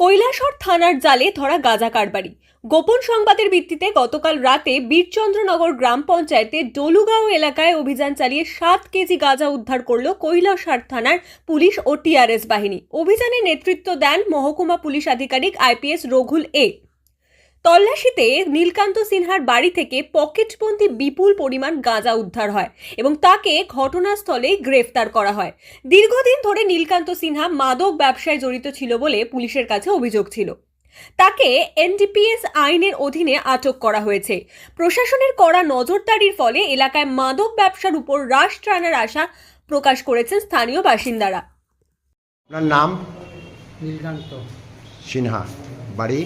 কৈলাসহর থানার জালে ধরা গাঁজা কারবারি। গোপন সংবাদের ভিত্তিতে গতকাল রাতে বীরচন্দ্রনগর গ্রাম পঞ্চায়েতে ডলুগাঁও এলাকায় অভিযান চালিয়ে সাত কেজি গাঁজা উদ্ধার করল কৈলাসার থানার পুলিশ ও টিআরএস বাহিনী। অভিযানে নেতৃত্ব দেন মহকুমা পুলিশ আধিকারিক আইপিএস রঘুল এ। তল্লাশিতে নীলকান্ত সিনহার বাড়ি থেকে পকেটবন্দি বিপুল পরিমাণ গাঁজা উদ্ধার হয় এবং তাকে ঘটনাস্থলেই গ্রেফতার করা হয়। দীর্ঘদিন ধরে নীলকান্ত সিনহা মাদক ব্যবসায় জড়িত ছিল বলে পুলিশের কাছে অভিযোগ ছিল। তাকে এনডিপিএস আইনের অধীনে আটক করা হয়েছে। প্রশাসনের কড়া নজরদারির ফলে এলাকায় মাদক ব্যবসার উপর হ্রাস টানার আশা প্রকাশ করেছেন স্থানীয় বাসিন্দারা। আপনার নাম? নীলকান্ত। সিনহা। বাড়ি?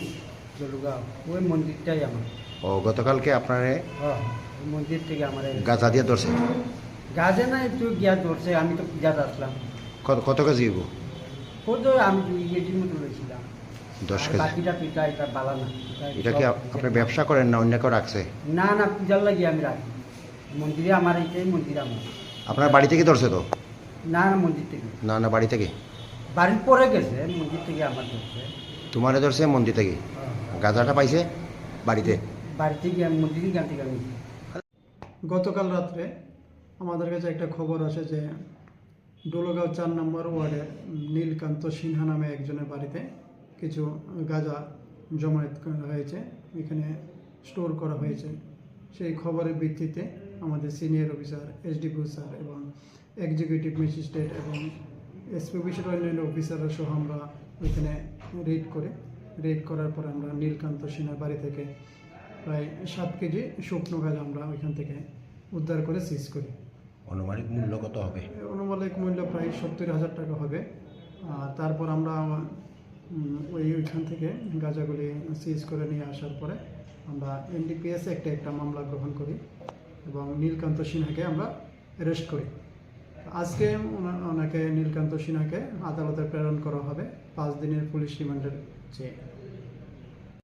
জলুগাঁও ওই মন্দিরটাই আমার। ও গতকালকে আপনার হ্যাঁ ওই মন্দির থেকে আমার দিয়ে ধরছে? গাছে গিয়া ধরছে আমি তো পূজাতে আসলাম কত কত কেজি হইব? কত আমি দুই কেজির মতো রয়েছিলাম দশ কেজি। বাকিটা পিঠা এটা বালা না। এটা কি আপ- আপনি ব্যবসা করেন না অন্য কেউ রাখছে? না না পূজার লাগিয়ে আমি রাখি। মন্দিরে আমার এইটাই মন্দির আমার। আপনার বাড়ি থেকে ধরছে তো? না না মন্দির থেকে। না না বাড়ি থেকে? বাড়ির পরে গেছে মন্দির থেকে আমার ধরছে। তোমারে ধরছে মন্দির থেকে? হ্যাঁ। গাঁজাটা পাইছে বাড়িতে? বাড়ি থেকে আমি মন্দিরই গান থেকে আমি গতকাল রাত্রে আমাদের কাছে একটা খবর আসে যে ডোলোগাঁও চার নম্বর ওয়ার্ডের নীলকান্ত সিনহা নামে একজনের বাড়িতে কিছু গাঁজা জমায়েত করা হয়েছে এখানে স্টোর করা হয়েছে। সেই খবরের ভিত্তিতে আমাদের সিনিয়র অফিসার এসডিপিও স্যার এবং এক্সিকিউটিভ ম্যাজিস্ট্রেট এবং এসপি অফিসের অন্যান্য অফিসাররা সহ আমরা ওইখানে রেড করে রেড করার পর আমরা নীলকান্ত সিনহার বাড়ি থেকে প্রায় সাত কেজি শুকনো গাছ আমরা ওইখান থেকে উদ্ধার করে সিজ করি। অনুমানিক মূল্য কত হবে? অনুমানিক মূল্য প্রায় সত্তর হাজার টাকা হবে। আর তারপর আমরা ওই ওইখান থেকে গাঁজাগুলি সিজ করে নিয়ে আসার পরে আমরা এনডিপিএস একটা একটা মামলা গ্রহণ করি এবং নীলকান্ত সিনহাকে আমরা অ্যারেস্ট করি। আজকে ওনাকে নীলকান্ত সিনহাকে আদালতে প্রেরণ করা হবে পাঁচ দিনের পুলিশ রিমান্ডের চেয়ে।